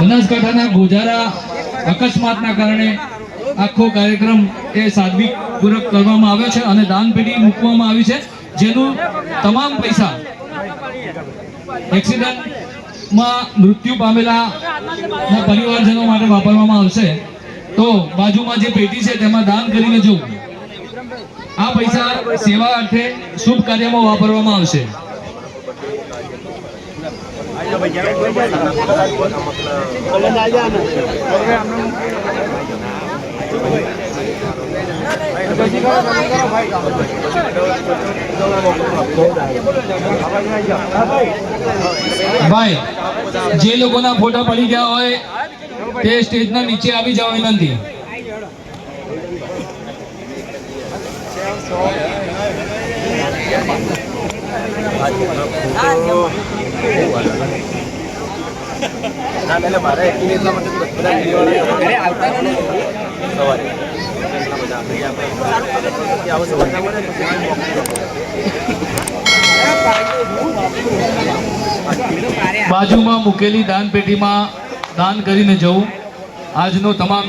બનાસકાંઠાના ગોજારા અકસ્માતના કારણે આખો કાર્યક્રમ એ સાદગી પૂર્વક કરવામાં આવ્યો છે અને દાન પેટી મૂકવામાં આવી છે, જેનું તમામ પૈસા એક્સિડન્ટમાં મૃત્યુ પામેલા પરિવારજનો માટે વાપરવામાં આવશે. તો બાજુમાં જે પેટી છે તેમાં દાન કરીને જવું આ પૈસા સેવા અર્થે શુભ કાર્યમાં વાપરવામાં આવશે. ભાઈ જે લોકોના ફોટા પડી ગયા હોય તે સ્ટેજના નીચે આવી જવા વિનંતી. બાજુમાં મૂકેલી દાન પેટીમાં દાન કરીને જવું. આજનો તમામ